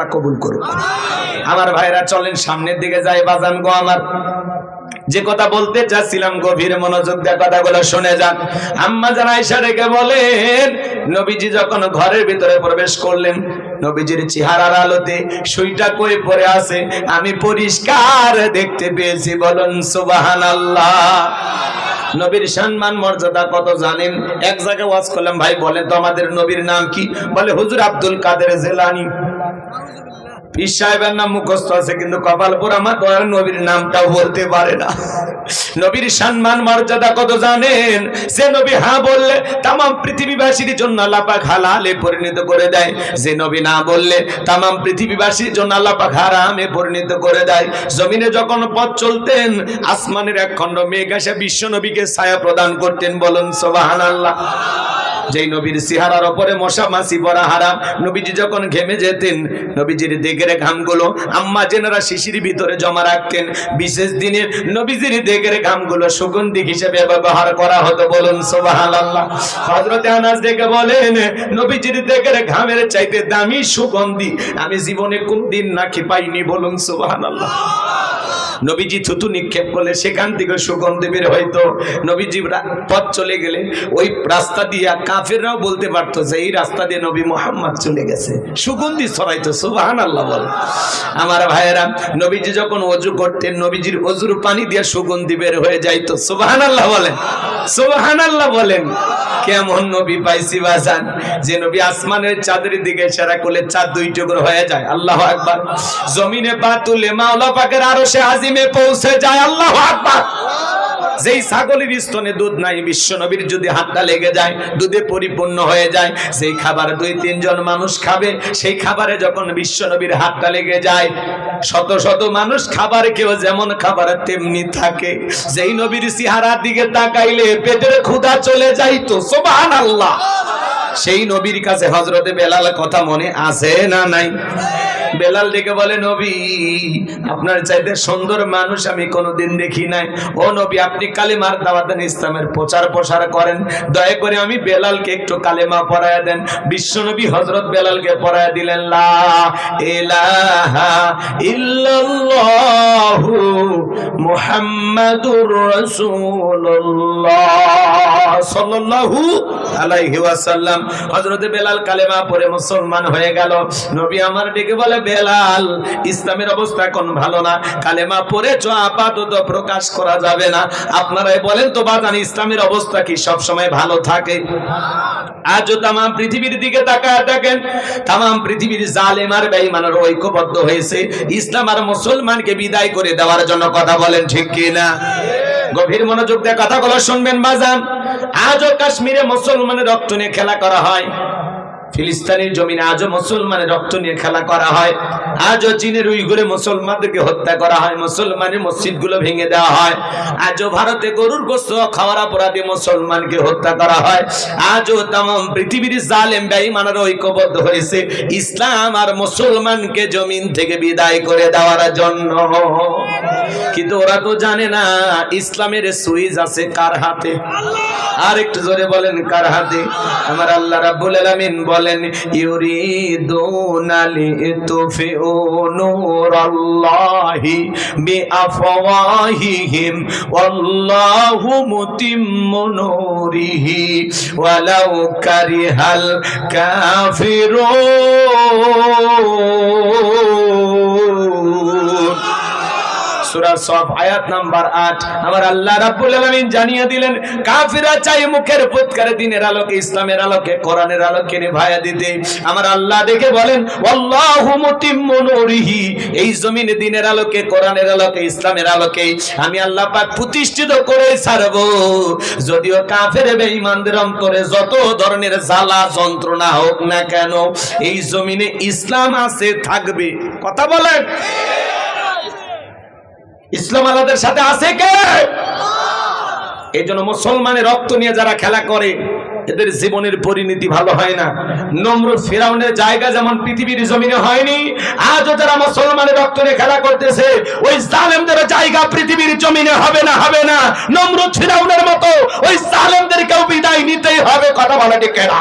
আল্লাহ কবুল করুক। আমার ভাইরা, চলেন সামনের দিকে যাই, বাজান গো আমার। যে কথা বলতে চাচ্ছিলাম, গভীর মনোযোগ দিয়ে কথাগুলো শুনে যান। আম্মা জান আয়েশা রেখে বলেন, নবীজি যখন ঘরের ভিতরে প্রবেশ করলেন, নবীজির চেহারার আলোতে সুইটা কই পড়ে আছে, আমি পরিষ্কার দেখতে পেয়েছি, বলুন সুবহানাল্লাহ। নবীর সম্মান, মর্যাদা কত জানেন? এক জায়গায় ওয়াজ করলাম, ভাই বলেন তো আমাদের নবীর নাম কি? বলে, হুজুর আব্দুল কাদের জেলানি। পীর সাহেবের নাম মুখস্থ আছে, কিন্তু কপালপুর আমার দয়ার নবীর নামটাও বলতে পারে না। নবীর সম্মান, মর্যাদা কত জানেন? নবী বললে পৃথিবীবাসীর জন্য আল্লাপাক হালালে পরিণত করে দেয়। যে নবী না বললে পৃথিবীবাসীর জন্য আল্লাপাক হারামে পরিণত করে দেয়। জমিনে যখন পথ চলতেন, আসমানের এক খণ্ড মেঘ এসে বিশ্ব নবীকে ছায়া প্রদান করতেন, বলুন সোবাহান আল্লাহ যেই নবীর সিহারার ওপরে মশা মাসি বড়া হারাম, নবীজি যখন ঘেমে যেতেন, নবীজির দেগের ঘামগুলো আম্মা জেনারা শিশির ভিতরে জমা রাখতেন। বিশেষ দিনের নবীজির দেগের ঘামগুলো সুগন্ধি হিসেবে ব্যবহার করা হতো, বলুন সুবহানাল্লাহ। হযরতে আনাস দেখে বলেন, নবীজির দেগের ঘামের চাইতে দামি সুগন্ধি আমি জীবনে কোনদিন নাকি পাইনি, বলুন সুবহানাল্লাহ। নবীজি থুতু নিক্ষেপ করলে সেখান থেকে সুগন্ধি বের হয়তো নবীজি পথ চলে গেলে ওই রাস্তা দিয়া কাফেররাও বলতে পারতো যে, এই রাস্তা দিয়ে নবী মোহাম্মদ চলে গেছে। সুগন্ধি ছড়াইতো সুবাহান আল্লাহ বল। আমার ভাইয়েরা, নবীজি যখন অজু করতেন, নবীজির অজুর পানি দিয়ে সুগন্ধি বের হয়ে যাইতো। সুবাহান আল্লাহ বলেন সুবাহান আল্লাহ বলেন। কেমন নবী পাইছি বাজান? যে নবী আসমানের চাঁদের দিকে সেরা করলে চাঁদ দুই টুকরো হয়ে যায়। আল্লাহ একবার জমিনে পা তুলে মাওলা পাকের আরও সে আজিমে পৌঁছে যায়, আল্লাহ আকবার। যেই ছাগলের স্তনে দুধ নাই, বিশ্ব নবীর যদি হাতটা লেগে যায়, দুধে পরিপূর্ণ হয়ে যায় সেই খাবার দুই, তিনজন মানুষ খাবে, সেই খাবারে যখন বিশ্ব নবীর হাতটা লেগে যায়, শত শত মানুষ খাবার কেউ যেমন খাবার তেমনি থাকে। যেই নবীর সিহারার দিকে তাকাইলে পেটের ক্ষুধা চলে যাইতো সোবাহান আল্লাহ সেই নবীর কাছে হজরতে বেলাল কথা মনে আছে না নাই? বেলাল ডেকে বলে, নবী, আপনার চাইতে সুন্দর মানুষ আমি কোনোদিন দেখি নাই। ও নবী, আপনি কালেমার দাওয়াত দেন ইসলামের প্রচার প্রসার করেন। দয়া করে আমি বেলালকে একটু কালেমা পড়ায়া দেন। বিশ্ব নবী হজরত বেলালকে পড়ায়া দিলেন, লা ইলাহা ইল্লাল্লাহু মুহাম্মাদুর রাসূলুল্লাহ সাল্লাল্লাহু আলাইহি ওয়াসাল্লাম। বেলাল কালেমা পড়ে মুসলমান হয়ে গেল। নবী আমার ডেকে বলে বেলাল, ইসলামের অবস্থা এখন ভালো না। কালেমা পড়ে চ আপাতত প্রকাশ করা যাবে না। আপনারাই বলেন তো, বাজান, ইসলামের অবস্থা কি সব সময় ভালো থাকে? আজও তাম পৃথিবীর দিকে তাকায় দেখেন তাম পৃথিবীর জালেম আর বেঈমানের ঐক্যবদ্ধ হয়েছে। ইসলাম আর মুসলমানকে বিদায় করে দেওয়ার জন্য কথা বলেন ঠিক কি না গভীর মনোযোগ দিয়ে কথাগুলো শুনবেন, বাজান। আজও কাশ্মীরে মুসলমানের রক্ত নিয়ে খেলা করা হয়। ফিলিস্তিনের জমিনে আজও মুসলমানের রক্ত নিয়ে খেলা করা হয়। আজও চীনের উইগুরে মুসলমানদেরকে হত্যা করা হয়। মুসলমানের মসজিদগুলো ভেঙে দেওয়া হয়। আজও ভারতে গরুর গোস্ত, খাওয়ার অপরাধে মুসলমানকে হত্যা করা হয়। আজও তাম পৃথিবীর জালেম বেঈমানের ঐক্যবদ্ধ হয়েছে। ইসলাম আর মুসলমানকে জমিন থেকে বিদায় করে দেওয়ার জন্য। কিন্তু ওরা তো জানে না, ইসলামের সুইচ আছে কার হাতে? আর একটু জোরে বলেন, কার হাতে? আমার আল্লাহ রাব্বুল আলামিন বলেন ইউরিদুনা লিতুফিউ নূরাল্লাহি বিআফওয়াহিহিম ওয়াল্লাহু মুতিম্মু নূরিহি ওয়ালাউ কারিহাল কাফিরুন। সূরা সফ আয়াত নাম্বার 8 আমার আল্লাহ রাব্বুল আলামিন জানিয়ে দিলেন কাফিররা চাই মুখের ফুৎকারে দিনের আলোকে আমি আল্লাহ প্রতিষ্ঠিত করে ছাড়ব। যদিও কাফের বেঈমানদের অন্তরে যত ধরনের জ্বালা, যন্ত্রণা হোক না কেন, এই জমিনে ইসলাম আছে, থাকবে। কথা বলেন। ইসলাম আলাদের সাথে আছে কে? এই জন্য মুসলমানের রক্ত নিয়ে যারা খেলা করে, এদের জীবনের পরিণতি ভালো হয় না। নম্র ফেরাউনের জায়গা যেমন পৃথিবীর জমিনে হয়নি, আজও যারা মুসলমানের রক্ত নিয়ে খেলা করতেছে, ওই জালেমদের জায়গা পৃথিবীর জমিনে হবে না হবে না। নম্র ফেরাউনের মতো ওই জালেমদেরকেও বিদায় নিতেই হবে, কথা বলা ঠিক না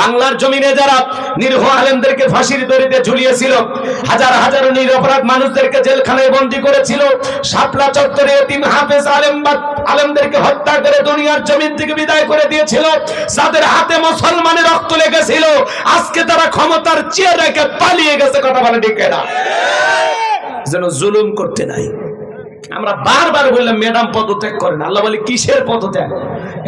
বাংলার জমিনে যারা নির্ভ আলেমদেরকে ফাঁসির দড়িতে ঝুলিয়েছিল, হাজার হাজার নিরপরাধ মানুষদেরকে জেলখানায় বন্দী করেছিল, শাপলা চত্বরে তিন হাফেজ আলেম আলেমদেরকে হত্যা করে দুনিয়ার জমিন থেকে বিদায় করে দিয়েছিল, যাদের হাতে মুসলমানের রক্ত লেগেছিল, আজকে তারা ক্ষমতার চেয়ে রেখে পালিয়ে গেছে, কথা বলে ঠিক যেন জুলুম করতে নাই। আমরা বারবার বললাম, ম্যাডাম, পদত্যাগ করেন। আল্লাহ বলে, কিসের পদত্যাগ?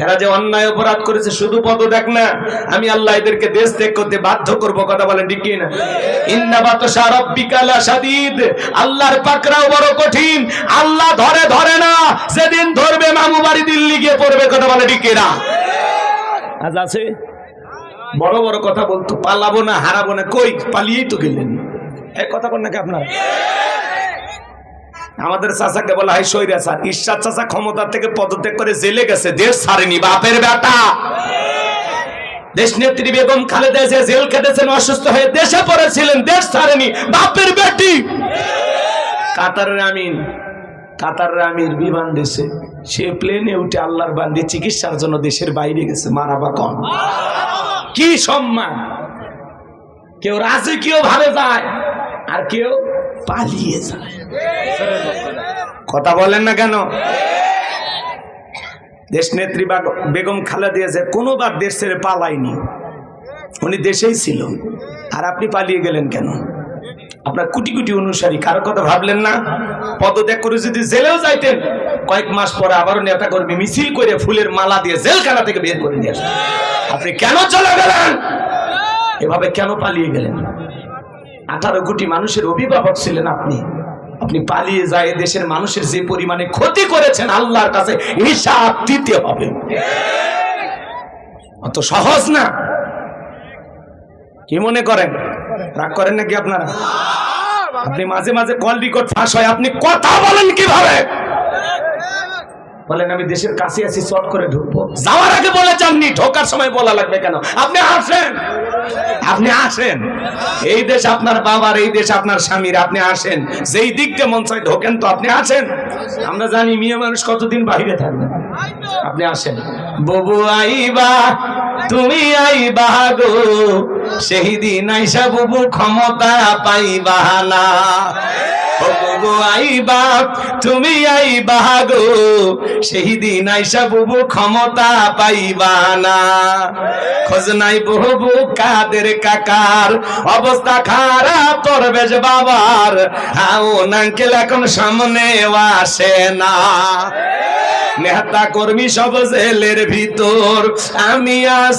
এরা যে অন্যায় অপরাধ করেছে, শুধু পদত্যাগ না, আমি আল্লাহ এদেরকে দেশ ত্যাগ করতে বাধ্য করব, কথা বলে ঠিক না সারাব্বিকালা সাদিদ আল্লাহর পাকরাও বড় কঠিন। আল্লাহ ধরে ধরে না সেদিন ধরবে মামু বাড়ি দিল্লি গিয়ে পড়বে, কথা বলে ঠিক কি না আজ আছে? বড় বড় কথা বলতো, পালাবো না, হারাবো না, কই? পালিয়েই তো গেলেন। এই কথা বল নাকি আপনারা? আমাদের চাচাকে বলা হয় সৈরা স্যার, ঈশ্বর চাচা ক্ষমতা থেকে পদত্যাগ করে জেলে গেছে, দেশ ছাড়েনি, বাপের বেটা। দেশ নেত্রী বেগম খালেদা যে জেল খেটেছেন, অসুস্থ হয়ে দেশে পড়েছিলেন, দেশ ছাড়েনি, বাপের বেটি। কাতারের আমিন, কাতারের আমির বিমান দেশে, সে প্লেনে উঠে আল্লাহর বান্দি চিকিৎসার জন্য দেশের বাইরে গেছে মারাবা কম কি সম্মান? কেউ রাজকীয় ভাবে যায়, আর কেউ পালিয়ে যায়। কথা বলেন না কেন? দেশ নেত্রী বাগ- বেগম খালেদা যে কোনোবার দেশ ছেড়ে পালায়নি, উনি দেশেই ছিল। আর আপনি পালিয়ে গেলেন কেন? আপনার কোটি কোটি অনুসারী, কারও কথা ভাবলেন না? পদত্যাগ করে যদি জেলেও যাইতেন, কয়েক মাস পরে আবারও নেতা কর্মী মিছিল করে ফুলের মালা দিয়ে জেলখানা থেকে বের করে নিয়ে আসেন আপনি কেন চলে গেলেন? এভাবে কেন পালিয়ে গেলেন? আঠারো কোটি মানুষের অভিভাবক ছিলেন আপনি। আপনি পালিয়ে যায় দেশের মানুষের যে পরিমাণে ক্ষতি করেছেন আল্লাহর কাছে, হিসাব দিতে হবে। অত সহজ না। কি মনে করেন? রাগ করেন নাকি আপনারা? আপনি মাঝে মাঝে কল রেকর্ড ফাঁস হয়, আপনি কথা বলেন কীভাবে? বলেন, আমি দেশের কাছে আছি শর্ট করে ঢুকবো। যাওয়ার আগে বলে চাননি ঢোকার সময় বলা লাগবে কেন? আপনি আসেন। আপনি আসেন। এই দেশ আপনার বাবার, এই দেশ আপনার স্বামীর, আপনি আসেন। যেই দিক দিয়ে মন চায় ঢোকেন তো আপনি আসেন। আমরা জানি মেয়ে মানুষ কতদিন বাইরে থাকবে। আপনি আসেন। ববু আইবা তুমি আইবা গো সেই দিন আইসা বুবু ক্ষমতা পাইবা না আইবা তুমি আইবা গো সেই দিন আইসা বুবু ক্ষমতা পাইবা না খোঁজ নাই বহু কাদের কাকার, অবস্থা খারাপ তোর বেশ বাবার। হাও নাঙ্কেল এখন সামনে আসে না। নেতা কর্মী সব জেলের ভিতর, আমি আসি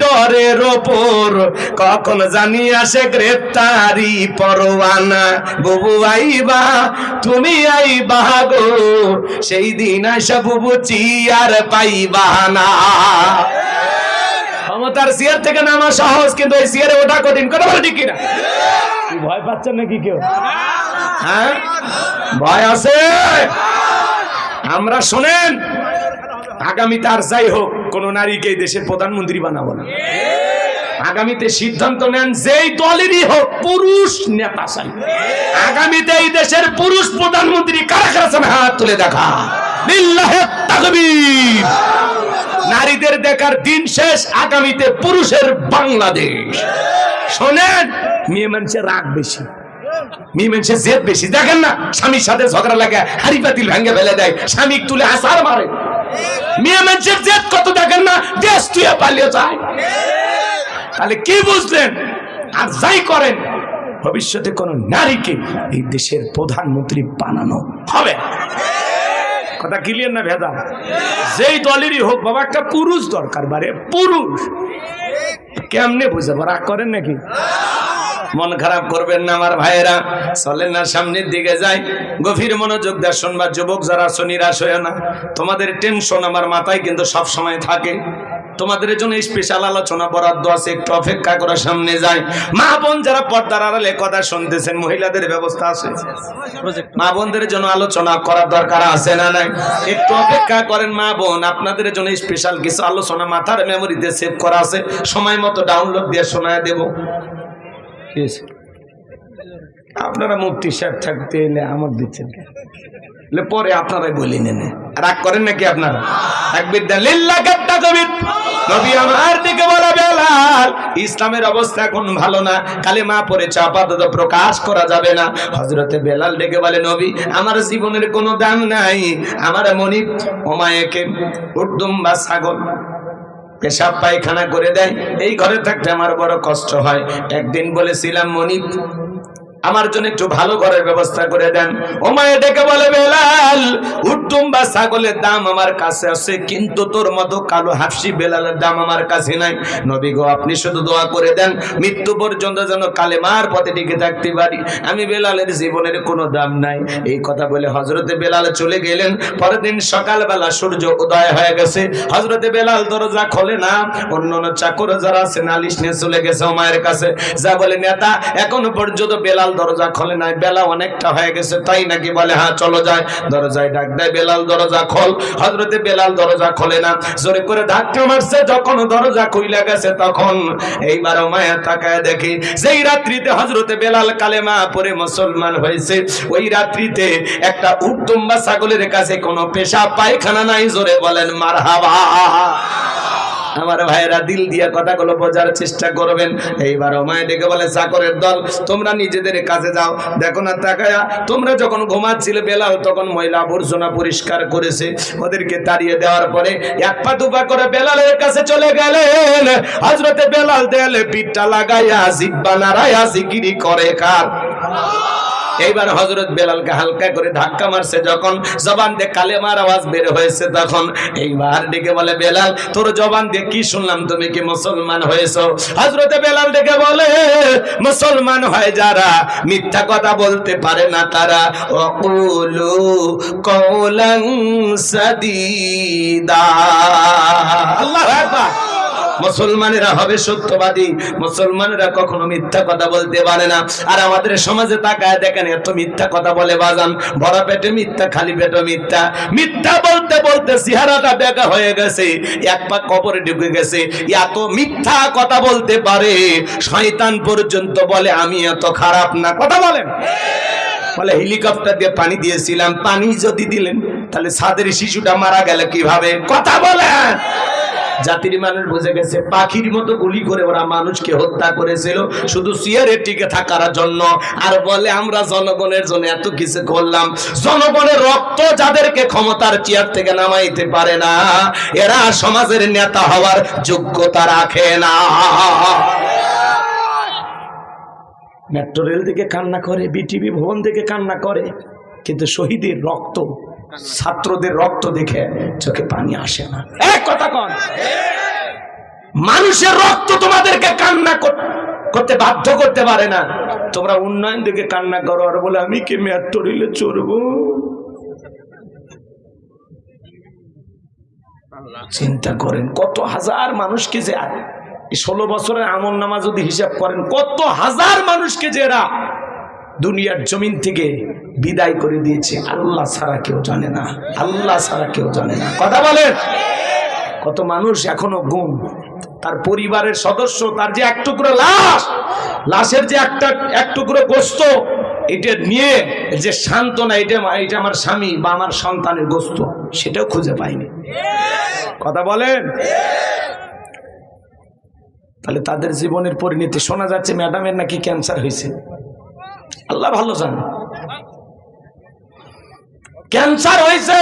ডরের ওপর। কখন জানি আসে গ্রেপ্তারি পরোয়ানা। বুবু আইবা, তুমি আইবা গো। সেই দিন আসা বুবু চিয়ার পাইবা না। ক্ষমতার চেয়ার থেকে নামা সহজ, কিন্তু ওই চেয়ারে ওঠা কঠিন। কথা বলে কিনা? ভয় পাচ্ছেন নাকি কেউ? হ্যাঁ? ভয় আছে? আমরা শোনেন, আগামী তার যাই হোক। কোন নারীকে দেশের প্রধানমন্ত্রী বানাবো না। আগামীতে সিদ্ধান্ত নেন যেই দলেরই হোক পুরুষ নেতা চাই। আগামীতে এই দেশের পুরুষ প্রধানমন্ত্রী কারা কারা? হাত তুলে দেখা। নারীদের দেখার দিন শেষ, আগামীতে পুরুষের বাংলাদেশ। শোনেন, মেয়ে মানুষের রাগ বেশি। মেয়ে মানুষের জেদ বেশি। দেখেন না, স্বামীর সাথে ঝগড়া লাগে, হাড়ি পাতিল ভেঙে ফেলে দেয়, স্বামী তুলে আসার মারে। মেয়ে মানুষের জেদ কত দেখেন না? দেশ তুই পালিয়ে যায়। তাহলে কি বুঝলেন? আর যাই করেন, ভবিষ্যতে কোন নারীকে এই দেশের প্রধানমন্ত্রী বানানো হবে। কথা ক্লিয়ার না ভেদা? যেই দলেরই হোক, বাবা, একটা পুরুষ দরকার, বারে পুরুষ। কেমনে বুঝাবো? রাগ করেন নাকি? মন খারাপ করবেন না আমার ভাইয়েরা। চলেন না, সামনের দিকে যাই। গভীর মনোযোগ দেয় শুনবা যুবক যারা আছো, নিরাশ না। তোমাদের টেনশন আমার মাথায় কিন্তু সব সময় থাকে। তোমাদের জন্য স্পেশাল আলোচনা, বরাদ্দ আছে, একটু অপেক্ষা করে সামনে যায় মা বোন যারা পর্দার আড়ালে কথা শুনতেছেন, মহিলাদের ব্যবস্থা আছে? মা বোনদের জন্য আলোচনা করার দরকার আছে না নাই? একটু অপেক্ষা করেন মা বোন, আপনাদের জন্য স্পেশাল কিছু আলোচনা মাথার মেমোরিতে সেভ করা আছে। সময় মতো ডাউনলোড দিয়ে শোনায় দেব। আপনারা মুক্তি সাহেব থাকতে এলে আমার দিচ্ছেন কেন? পরে আপনারাই বলি নেন। রাগ করেন নাকি আপনারা? একবির লিল্লাহ কাত্তা কবির নবী আমার দিকে বলা, বেলাল, ইসলামের অবস্থা এখন ভালো না। কালে মা পরে চাপাতত প্রকাশ করা যাবে না। হজরতে বেলাল ডেকে বলে, নবী, আমার জীবনের কোনো দাম নাই। আমার মনি ওমায়েকে উর্দুম বা ছাগল পেশাব পায়খানা করে দেয়। এই ঘরে থাকতে আমার বড় কষ্ট হয়। একদিন বলেছিলাম মনিপ আমার জন্য একটু ভালো ঘরের ব্যবস্থা করে দেন। ও মায়ে ডেকে বলে, বেলাল উত্তম বা ছাগলের দাম আমার কাছে আছে, কিন্তু তোর মতো কালো হাফসি বেলালের দাম আমার কাছে নাই। নবী গো, আপনি শুধু দোয়া করে দেন, মৃত্যু পর্যন্ত যেন কালেমার পথে টিকে থাকতে পারি। আমি বেলালের জীবনের কোনো দাম নাই। এই কথা বলে হজরতে বেলাল চলে গেলেন। পরের দিন সকালবেলা সূর্য উদয় হয়ে গেছে। হজরতে বেলাল দরজা খোলে না। অন্য চাকর যারা আছে, নালিশ নিয়ে চলে গেছে ও মায়ের কাছে। যা বলে, নেতা, এখনও পর্যন্ত বেলাল দরজা খোলে নাই বেলা অনেকটা হয়ে গেছে, তাই নাকি বলে হ্যাঁ চলো যায় দরজায় ডাক দেয়, বেলাল, দরজা খোল। হজরতে বেলাল দরজা খোলে না। জোরে করে ধাক্কা মারছে, যখন দরজা খুইলা গেছে, তখন এইবার মায়া তাকায় দেখি, যেই রাত্রিতে হজরতে বেলাল কালেমা পরে মুসলমান হয়েছে, ওই রাত্রিতে একটা উত্তম বা ছাগলের কাছে কোনো পেশা পায়খানা নাই, জোরে বলেন, মারহাবা। আমার ভাইয়েরা দিল দিয়ে কথাগুলো বোঝার চেষ্টা করবেন। এইবার মায় ডেকে বলে, চাকরের দল, তোমরা নিজেদের কাছে যাও। দেখো না, তাকায়া, তোমরা যখন ঘুমাচ্ছিলে, বেলাল তখন ময়লা আবর্জনা পরিষ্কার করেছে। ওদেরকে তাড়িয়ে দেওয়ার পরে এক পা দুপা করে বেলালের কাছে চলে গেলেন। হজরতে বেলাল দেয়ালে পিঠটা লাগাইয়া জিব্বা নাড়াইয়া জিকিরি করে কার? এইবার হজরত বেলালকে হালকা করে ধাক্কা মারছে, যখন জবান দিয়ে কালেমার আওয়াজ বের হয়েছে, তখন এইবার ডেকে বলে, বেলাল, তোর জবান দিয়ে কি শুনলাম? তুমি কি মুসলমান হয়েছো? হজরতে বেলাল ডেকে বলে, মুসলমান হয় যারা, মিথ্যা কথা বলতে পারে না তারা। অকুলু কৌলং সাদিদা। আল্লাহ মুসলমানেরা হবে সত্যবাদী, মুসলমানেরা কখনো মিথ্যা কথা বলতে পারে না। আর আমাদের সমাজে তাকায় দেখেন, এত মিথ্যা কথা বলে বাজান, বড় পেটে মিথ্যা, খালি পেটে মিথ্যা। মিথ্যা বলতে বলতে চেহারাটা বেকা হয়ে গেছে, এক পা কবরে ঢুকে গেছে। এত মিথ্যা কথা বলতে পারে, শয়তান পর্যন্ত বলে, আমি এত খারাপ না। কথা বলেন। বলে, হেলিকপ্টার দিয়ে পানি দিয়েছিলাম, পানি যদি দিলেন, তাহলে ছাদের শিশুটা মারা গেল কীভাবে? কথা বলেন। জাতির মানুষ বুঝে গেছে, পাখির মতো গুলি করে ওরা মানুষকে হত্যা করেছিল। শুধু চেয়ারের টিকে থাকার জন্য। আর বলে, আমরা জনগণের জন্য এত কিছু করলাম। জনগণের রক্ত যাদেরকে ক্ষমতার চেয়ার থেকে নামাইতে পারে না, এরা সমাজের নেতা হওয়ার যোগ্যতা রাখে না। মেট্রো রেল থেকে কান্না করে, বিটিভি ভবন থেকে কান্না করে, কিন্তু শহীদের রক্ত ছাত্রদের রক্ত দেখে চোখে পানি আসে না। এক কথা কন। মানুষের রক্ত তোমাদেরকে কান্না কর- করতে বাধ্য করতে পারে না। তোমরা উন্নয়ন দেখে কান্না করো আর বলে আমি কি মেট্রো রেলে চড়বো? চিন্তা করেন কত হাজার মানুষকে যে ষোলো বছরের আমল নামা যদি হিসাব করেন কত হাজার মানুষকে যে এরা দুনিয়ার জমিন থেকে বিদায় করে দিয়েছে। আল্লাহ ছাড়া কেউ জানে না। আল্লাহ ছাড়া কেউ জানে না। কথা বলেন। কত মানুষ এখনও গুম। তার পরিবারের সদস্য, তার যে এক টুকরো লাশ, লাশের যে একটা, এক টুকরো গোস্ত, এটা নিয়ে যে সান্ত্বনা, এটা এটা আমার স্বামী বা আমার সন্তানের গোস্ত, সেটাও খুঁজে পাইনি। কথা বলেন। তাহলে তাদের জীবনের পরিণতি শোনা যাচ্ছে, ম্যাডামের নাকি ক্যান্সার হয়েছে। আল্লাহ ভালো জানে। ক্যান্সার হয়েছে।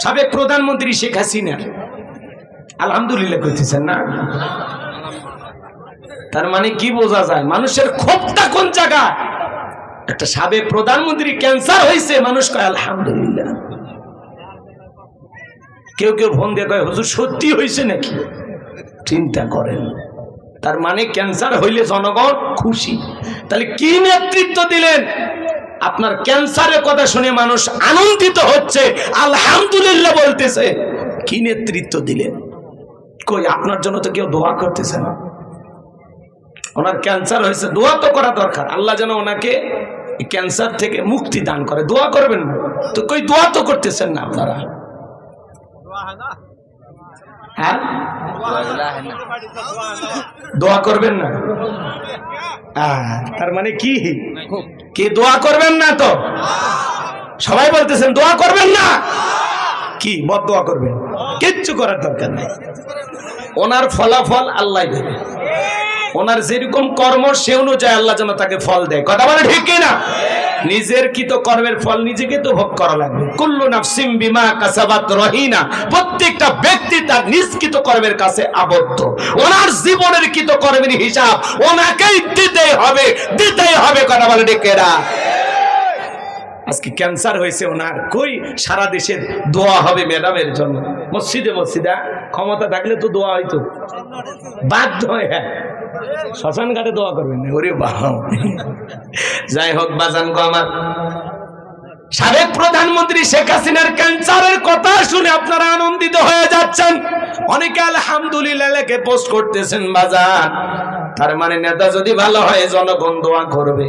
সাবেক প্রধানমন্ত্রী শেখ হাসিনার। আলহামদুলিল্লাহ কইতেছেন না। তার মানে কি বোঝা যায়? মানুষের ক্ষোভটা কোন জায়গা একটা সাবেক প্রধানমন্ত্রী ক্যান্সার হয়েছে, মানুষ কয়, আলহামদুলিল্লাহ। কেউ কেউ ফোন দিয়ে কয়, হুজুর, সত্যি হয়েছে নাকি? চিন্তা করেন। তার মানে ক্যান্সার হইলে জনগণ খুশি। তাহলে কি নেতৃত্ব দিলেন? আপনার ক্যান্সারের কথা শুনে মানুষ আনন্দিত হচ্ছে, আলহামদুলিল্লাহ বলতেছে। কি নেতৃত্ব দিলেন? কই, আপনার জন্য তো কেউ দোয়া করতেছে না। ওনার ক্যান্সার হয়েছে, দোয়া তো করা দরকার। আল্লাহ যেন ওনাকে ক্যান্সার থেকে মুক্তি দান করে। দোয়া করবেন তো কই, দোয়া তো করতেছেন না আপনারা? হ্যাঁ? দোয়া করবেন না? তার মানে কি? কি দোয়া করবেন না তো? সবাই বলতেছেন, দোয়া করবেন না? কি বদ দোয়া করবেন? কিচ্ছু করার দরকার নেই। ওনার ফলাফল আল্লাহ দেবে। ওনার যেরকম কর্ম, সে অনুযায়ী আল্লাহ যেন তাকে ফল দেয়। কথা বলে ঠিক না নিজের কৃত কর্মের ফল নিজেকে তো ভোগ করা লাগবে। কুল্লু নাফসিম বিমা কাসাবাত রহিনা। প্রত্যেকটা ব্যক্তি তার নিষ্কৃত কর্মের কাছে আবদ্ধ। ওনার জীবনের কৃত কর্মের হিসাব ওনাকেই দিতেই হবে দিতেই হবে, কথা বলে ডেকেরা আজকে ক্যান্সার হয়েছে ওনার। কই? সারা দেশের দোয়া হবে ম্যাডামের জন্য। মসজিদে, মসজিদা ক্ষমতা থাকলে তো দোয়া হইতো। বাধ্য হ্যাঁ। শ্মশান ঘাটে দোয়া করবেন ওরে বাবা যাই হোক, বাজান গো আমার। সাবেক প্রধানমন্ত্রী শেখ হাসিনার ক্যান্সারের কথা শুনে আপনারা আনন্দিত হয়ে যাচ্ছেন। অনেকে আলহামদুলিল্লাহ পোস্ট করতেছেন বাজার তার মানে নেতা যদি ভালো হয়, জনগণ দোয়া করবে।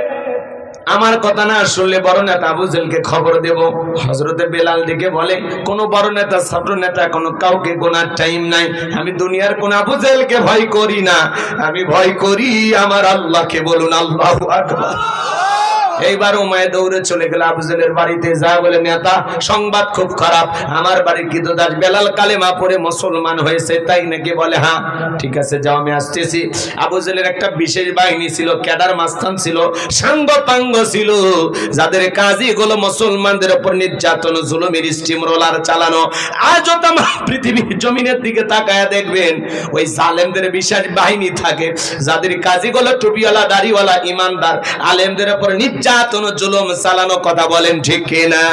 আমার কথা না শুনলে বড় নেতা আবু জেলকে খবর দেব। হজরতে বেলাল দিকে বলে, কোন বড় নেতা, ছোট নেতা, কোন কাউকে গোনার টাইম নাই। আমি দুনিয়ার কোন আবু জেলকে ভয় করি না। আমি ভয় করি আমার আল্লাহকে বলুন, আল্লাহ আকবার। এইবার উমায় দৌড়ে চলে গেল আবুজেলের বাড়িতে। যা বলে, নেতা, সংবাদ খুব খারাপ। আমার বাড়ির দাস বেলাল কালেমা পড়ে মুসলমান হয়েছে? তাই নাকি বলে হ্যাঁ ঠিক আছে, যাও, আমি আসতেছি। আবুজেলের একটা বিশেষ বাহিনী ছিল, ক্যাডার মাস্তান ছিল সাঙ্গ পাঙ্গ ছিল, যাদের কাজই গুলো মুসলমানদের উপর নির্যাতন, জুলুমের স্টিম রোলার চালানো। আজও তাম পৃথিবীর জমিনের দিকে তাকায় দেখবেন, ওই জালেমদের বিশেষ বাহিনী থাকে, যাদের কাজই গুলো টুপিওয়ালা, দাড়িওয়ালা, ইমানদার, আলেমদের উপর নির্যাতন জুলুম চালানো কথা বলেন ঠিক কিনা?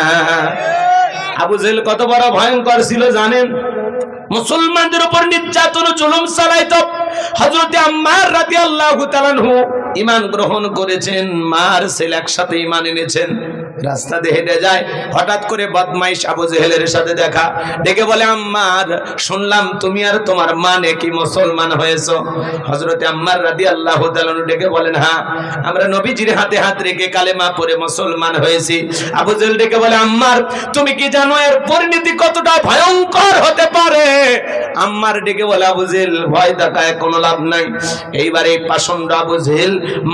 আবু জেল কত বড় ভয়ঙ্কর ছিল জানেন? মুসলমানদের উপর নির্যাতন জুলুম চালাইতো। হযরতে আম্মার রাদিয়াল্লাহু তাআলাহু ঈমান গ্রহণ করেছেন, মার ছেলে একসাথে ঈমান এনেছেন। রাস্তা দিয়ে হেঁটে যায়, হঠাৎ করে বদমাইশ আবু জেহেলের সাথে দেখা। ডেকে বলে, আম্মার, শুনলাম তুমি আর তোমার মা নাকি মুসলমান হয়েছো? হযরতে আম্মার রাদিয়াল্লাহু তাআলা ডেকে বলেন হ্যাঁ আমরা নবীজির হাতে হাত রেখে কালেমা পড়ে মুসলমান হয়েছি। আবু জেহেল ডেকে বলে, আম্মার, তুমি কি জানো এর পরিণতি কতটা ভয়ঙ্কর হতে পারে? আম্মার ডেকে বলে, আবু ভয় দেখায়, কোনো লাভ নাই। এইবার এই পাষণ্ড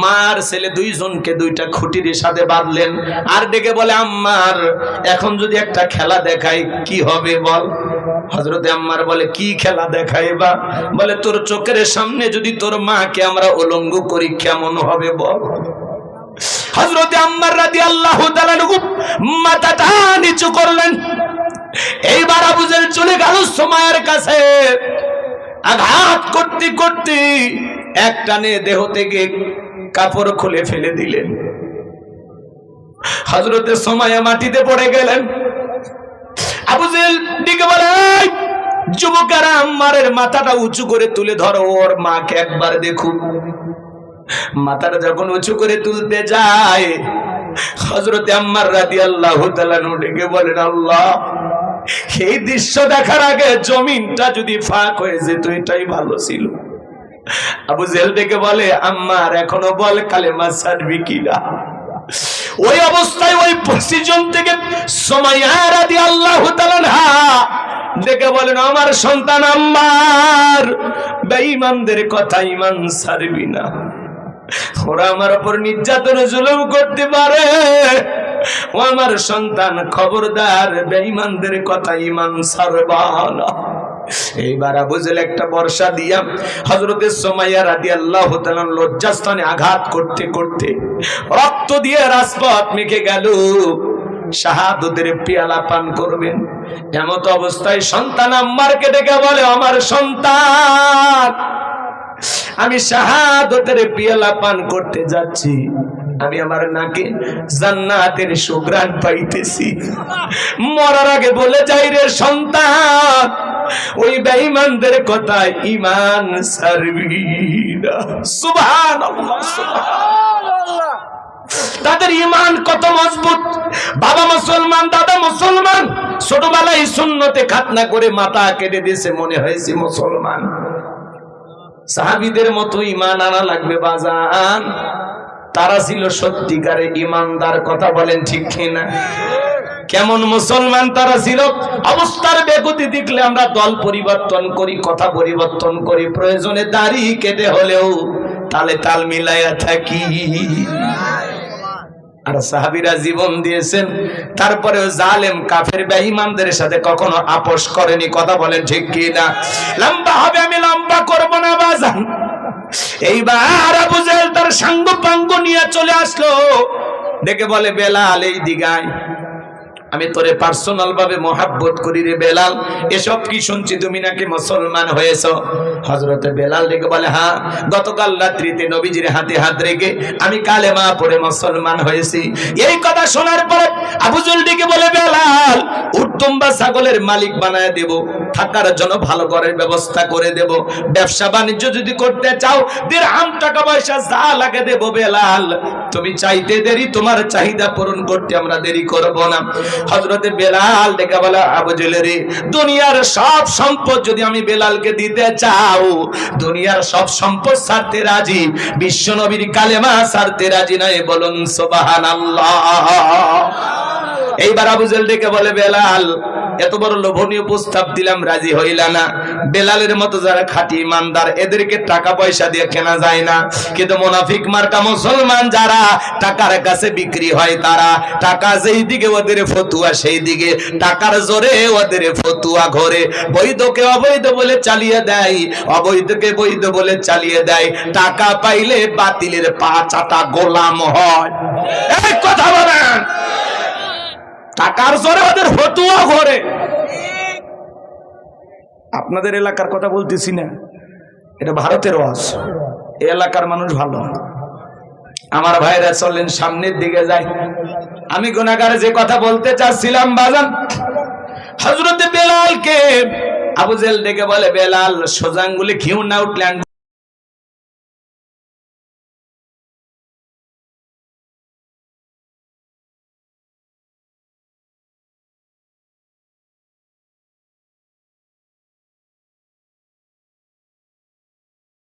মার ছেলে দুইজনকে দুইটা খুঁটির সাথে বাঁধলেন। আর ডেকে বলে, আম্মার, এখন যদি একটা খেলা কি হবে বল? আম্মার বলে, কি খেলা দেখাই বা? বলে, তোর চোখের সামনে যদি তোর মাকে আমরা উলঙ্গ করি, কেমন হবে বল? হজরতে আম্মার রাদি আল্লাহ মাথাটা নিচু করলেন। এইবার আবুজেল চলে গেল সময়ের কাছে। আঘাত করতে করতে এক টানে দেহ থেকে কাপড় খুলে ফেলে দিলেন। হজরতে সময় মাটিতে পড়ে গেলেন। আবুজেল দিকে বলে "এই, যুবকেরা মাথাটা উঁচু করে তুলে ধরো ওর মাকে একবার দেখুন মাথাটা যখন উঁচু করে তুলতে যায় হজরতে আম্মার রাদি আল্লাহ ডেকে বলেন আল্লাহ এই দৃশ্য দেখার আগে জমিনটা যদি ফাঁক হয়ে যেত, এটাই ভালো ছিল। আবু জেল ডেকে বলে, আম্মার এখনও বল কালেমা ছাড়বি কিনা ওই অবস্থায় ওই পজিশন থেকে সময় রাদি আল্লাহ ডেকে বলেন, আমার সন্তান আম্মার, বেঈমানদের কথা ইমান ছাড়বি না। ওরা আমার উপর নির্যাতন জুলুম করতে পারে। ও আমার সন্তান, খবরদার, বেঈমানদের কথা ইমান ছাড়বা না। এইবার বুঝলে একটা বর্ষা হজরতের আল্লাহ লজ্জাস্থানে আঘাত করতে করতে রক্ত দিয়ে রাজপথ মেখে গেল। শাহাদতের পেয়ালা পান করবেন। এমত অবস্থায় সন্তান আম্মারকে ডেকে বলে, আমার সন্তান, আমি শাহাদতের পেয়ালা পান করতে যাচ্ছি। আমি আমার নাকে জান্নাতের সুগ্রাণ পাইতেছি। মরার আগে বলে যাই রে সন্তান, ওই বেঈমানদের কথা ইমান সারবি না। সুবহানাল্লাহ তাদের ইমান কত মজবুত? বাবা মুসলমান, দাদা মুসলমান, ছোটবেলায় শূন্যতে খাতনা করে মাথা কেটে দিয়েছে মনে হয়েছে মুসলমান। সাহাবিদের মতো ইমান আনা লাগবে বাজান। তারা ছিল সত্যিকারে ইমানদার, কথা বলেন ঠিক কিনা? কেমন মুসলমান তারা ছিল? অবস্থার বেগতি দেখলে আমরা দল পরিবর্তন করি, কথা পরিবর্তন করি, প্রয়োজনে দাড়ি কেটে হলেও তালে তাল মিলাইয়া থাকি। আর সাহাবিরা জীবন দিয়েছেন, তারপরেও জালেম, কাফের, বেঈমানদের সাথে কখনো আপোষ করেনি, কথা বলেন ঠিক কি না লম্বা হবে, আমি লম্বা করব না, বাজান। এইবার আবু জেহেল তার সাঙ্গ পাঙ্গ নিয়ে চলে আসলো। দেখে বলে বেলাল এই দিগায় আমি তোরে পার্সোনাল ভাবে মহাব্বত করি রে বেলাল। এসব কি শুনছি তুমি নাকি মুসলমান হয়েছ? হজরতে বেলাল ডেকে বলে হ্যাঁ গতকাল রাত্রিতে নবীজির হাতে হাত রেখে আমি কালেমা পড়ে মুসলমান হয়েছি। এই কথা শোনার পরে আবুজুল ডেকে বলে, বেলাল, উত্তম বা ছাগলের মালিক বানায় দেব। থাকার জন্য ভালো ঘরের ব্যবস্থা করে দেব। ব্যবসা বাণিজ্য যদি করতে চাও দিরহাম টাকা পয়সা যা লাগে দেব, বেলাল। তুমি চাইতে দেরি, তোমার চাহিদা পূরণ করতে আমরা দেরি করব না। হজরতে বেলাল ডেকে বলা, আবু জেলেরি, দুনিয়ার সব সম্পদ যদি আমি বেলালকে দিতে চাও, দুনিয়ার সব সম্পদ ছাড়তে রাজি? বিশ্ব নবীর কালেমা ছাড়তে রাজি নাই বলুন সোবাহান এইবার আবু জেল ডেকে বলে, বেলাল, এত বড় লোভনীয় প্রস্তাব দিলাম, রাজি হইলা না। বেলালের মতো যারা খাঁটি ইমানদার, এদেরকে টাকা পয়সা দিয়ে কেনা যায় না। কিন্তু মোনাফিক মার্কা মুসলমান যারা, টাকার কাছে বিক্রি হয় তারা। টাকা যেই দিকে ওদের ফতুয়া, সেই দিকে। টাকার জোরে ওদের ফতুয়া ঘরে। বৈধকে অবৈধ বলে চালিয়ে দেয়, অবৈধকে বৈধ বলে চালিয়ে দেয়। টাকা পাইলে বাতিলের পা চাটা গোলাম হয়। কথা বলেন। টাকার জোরে ওদের ফতুয়া ঘরে। আপনাদের এলাকার কথা বলতেছি না, এটা ভারতের ওয়াজ। এলাকার মানুষ ভালো। আমার ভাইরা চললেন সামনের দিকে যায় আমি গুনাগারে যে কথা বলতে চাচ্ছিলাম, বাজান হজরতে বেলালকে আবু জেল ডেকে বলে, বেলাল সোজাঙ্গুলি ঘিউ না উঠলে